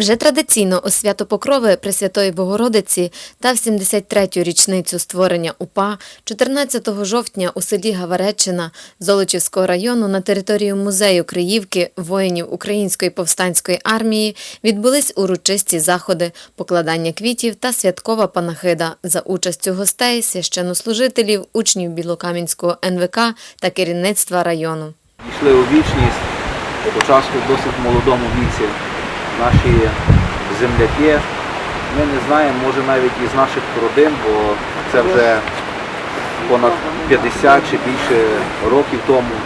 Вже традиційно у свято Покрови Пресвятої Богородиці та в 73-ю річницю створення УПА 14 жовтня у селі Гавареччина Золочівського району на територію музею Криївки воїнів Української повстанської армії відбулись урочисті заходи, покладання квітів та святкова панахида за участю гостей, священнослужителів, учнів Білокам'янського НВК та керівництва району. Йшли у вічність, спочатку в досить молодому віці наші земляки. Ми не знаємо, може навіть із наших родин, бо це вже понад 50 чи більше років тому.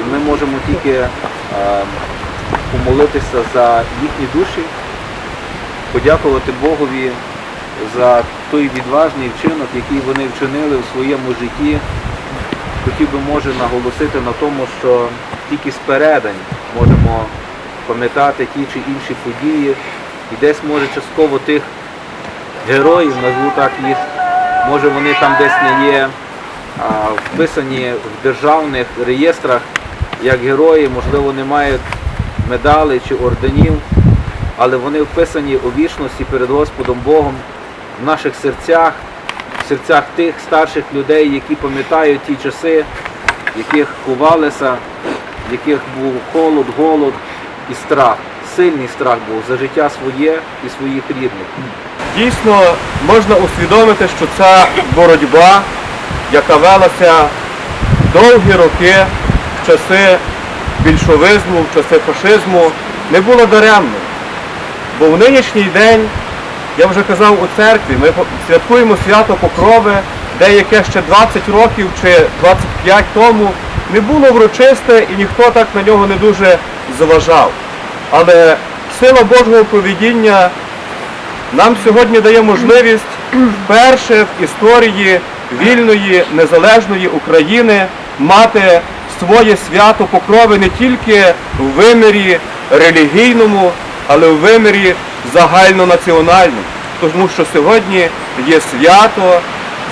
І ми можемо тільки е, помолитися за їхні душі, подякувати Богові за той відважний вчинок, який вони вчинили у своєму житті. Хотів би може наголосити на тому, що тільки спередень можемо пам'ятати ті чи інші події. І десь може частково тих героїв, назву так їх, може вони там десь не є а, вписані в державних реєстрах як герої, можливо, не мають медалей чи орденів, але вони вписані у вічності перед Господом Богом в наших серцях, в серцях тих старших людей, які пам'ятають ті часи, в яких ховалися, в яких був холод, голод і страх. Сильний страх був за життя своє і своїх рідних. Дійсно можна усвідомити, що ця боротьба, яка велася довгі роки, в часи більшовизму, в часи фашизму, не була даремною. Бо в нинішній день, я вже казав у церкві, ми святкуємо свято Покрови, де яке ще 20 років чи 25 тому не було врочисте і ніхто так на нього не дуже зважав. Але сила Божого провідіння нам сьогодні дає можливість вперше в історії вільної незалежної України мати своє свято покрови не тільки в вимірі релігійному, але в вимірі загальнонаціональному. Тому що сьогодні є свято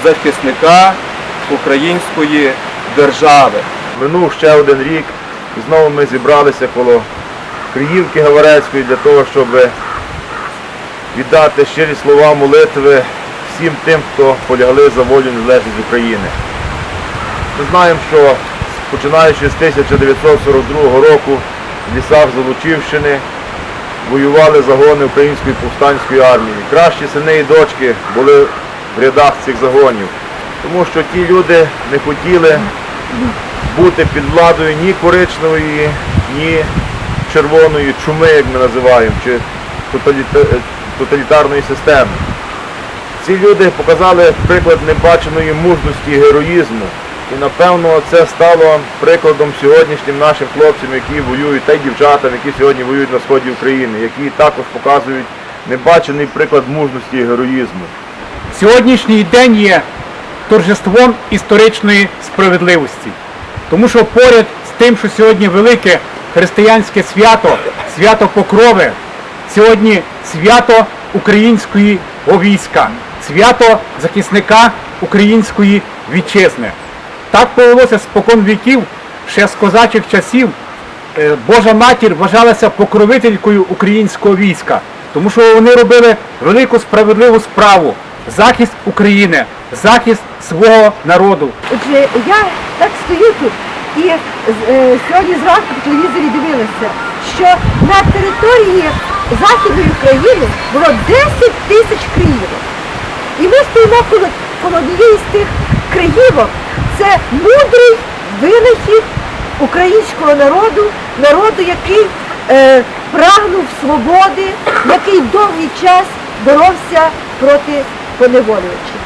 захисника української держави. Минув ще один рік, і знову ми зібралися коло Криївки Гаварецької для того, щоб віддати щирі слова молитви всім тим, хто полягли за волю незалежність України. Ми знаємо, що починаючи з 1942 року в лісах Золочівщини воювали загони Української повстанської армії. Кращі сини і дочки були в рядах цих загонів, тому що ті люди не хотіли бути під владою ні коричневої, ні червоної чуми, як ми називаємо, чи тоталітарної системи. Ці люди показали приклад небаченої мужності і героїзму. І напевно це стало прикладом сьогоднішнім нашим хлопцям, які воюють, та й дівчатам, які сьогодні воюють на сході України, які також показують небачений приклад мужності і героїзму. Сьогоднішній день є торжеством історичної справедливості. Тому що поряд з тим, що сьогодні велике християнське свято, свято Покрови, сьогодні свято української війська, свято захисника української вітчизни. Так повелося спокон віків, ще з козачих часів. Е, Божа матір вважалася покровителькою українського війська, тому що вони робили велику справедливу справу захист України, захист свого народу. Отже, я так стою тут і е, сьогодні зранку по телевізорі дивилася, що на території Західної України було 10 тисяч криївок. І ми стоїмо коло, коло однієї з тих криївок. Це мудрий винахід українського народу, народу, який е, прагнув свободи, який довгий час боровся проти поневолювачів.